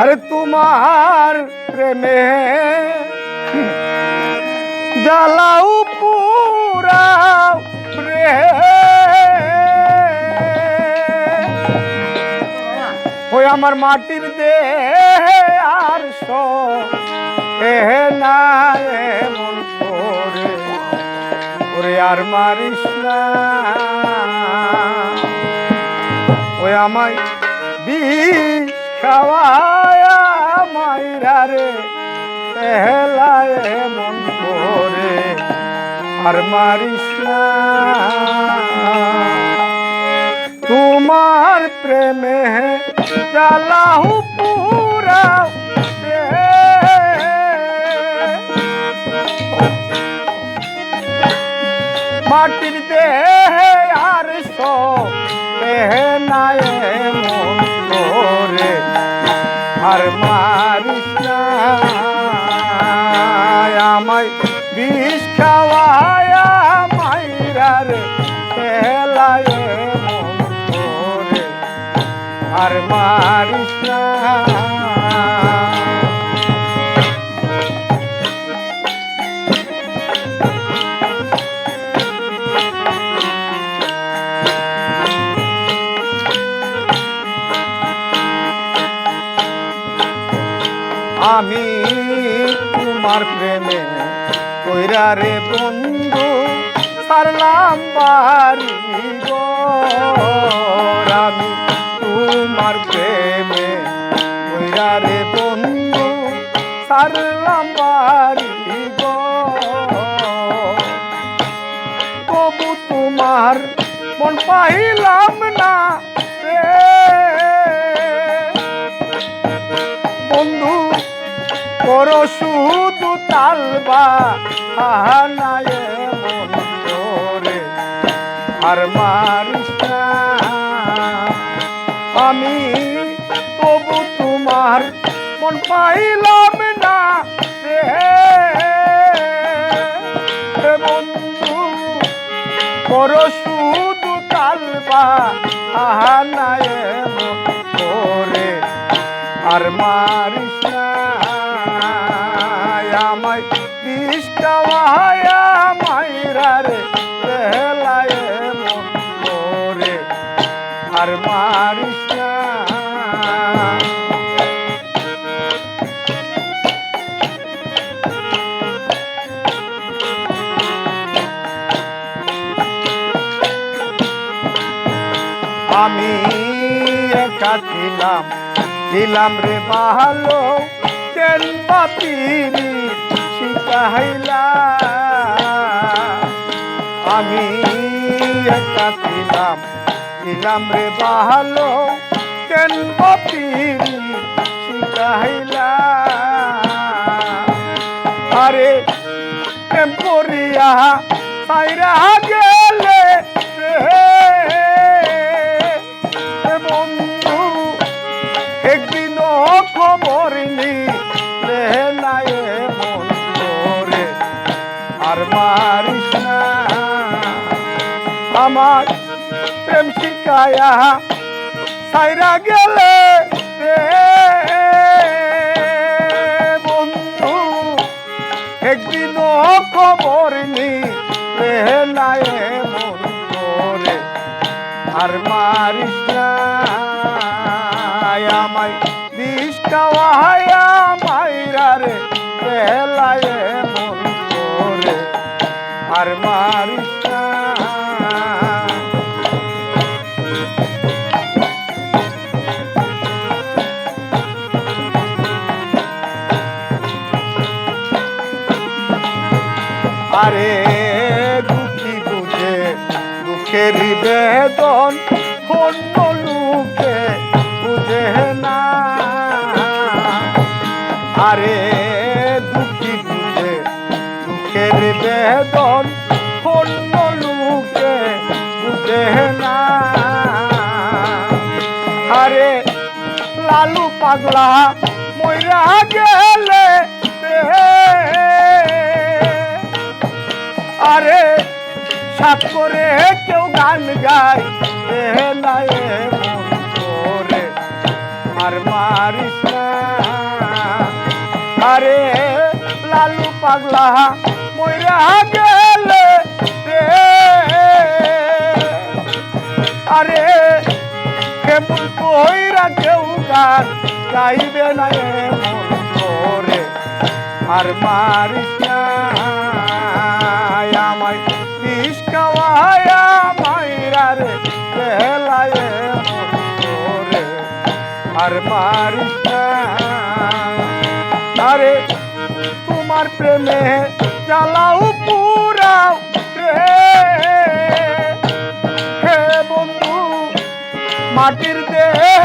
আরে তোমার প্রেমে জ্বালাও পুরা ওই আমার মাটির দে আর সো না করে ওরে আর মারিস না। ওই আমায় বিষ খাওয়ায়া মাইরা রে, পেহলায় মন করে। আর মারিস না। তোমার প্রেমে জ্বালাহু পুরা মাটির দেহে আর সো নাই আর মারিস আমি তোমার প্রেমে কইরা রে বন্ধু সারলাম বাড়ি ঘর। আমি বাড়ি ঘর। তবু তোমার মন পাইলাম না রে। বন্ধু, করো শুধু তালবা হানায় মন আর মারিস আমি তবু তোমার মন পাইলাম না। হে বন্ধু, করো শুধু তালবা হানায় মন করে। আর মারিস না, আমায় বিষটা মাইরা রে আমি একা ছিলাম। ছিলাম রে ভালো, কেন বাপিরি শিখাইলা। আমি একা ছিলাম ছিলাম রে ভালো, কেন বাপিরি শিখাইলা। আরে করিয়া সাইরা আমার প্রেম শিকায়া সাইরা গেলে বন্ধু একদিন খবর নি আর মারিস আমায় ওয়াহায়া মাইরা রে মন করে, আর মারিস আরে দুঃখী বুঝে দুঃখের বেদন অন্য লোকে বুঝে না। আরে দুঃখী বুঝে দুঃখের বেদন পাগলা মইরা গেলে আরে সাত করে কেউ গান গায় করে আর মারিস আরে লালু পাগলা মইরা গেলে আরে গান গাইবে না করে আর মারিস না। আমায় বিষ খাওয়ায়া মাইরা রে বেলায় করে আর মারিস না। আরে, তোমার প্রেমে জ্বালাও পুরাও রে হে বন্ধু, মাটির দেহে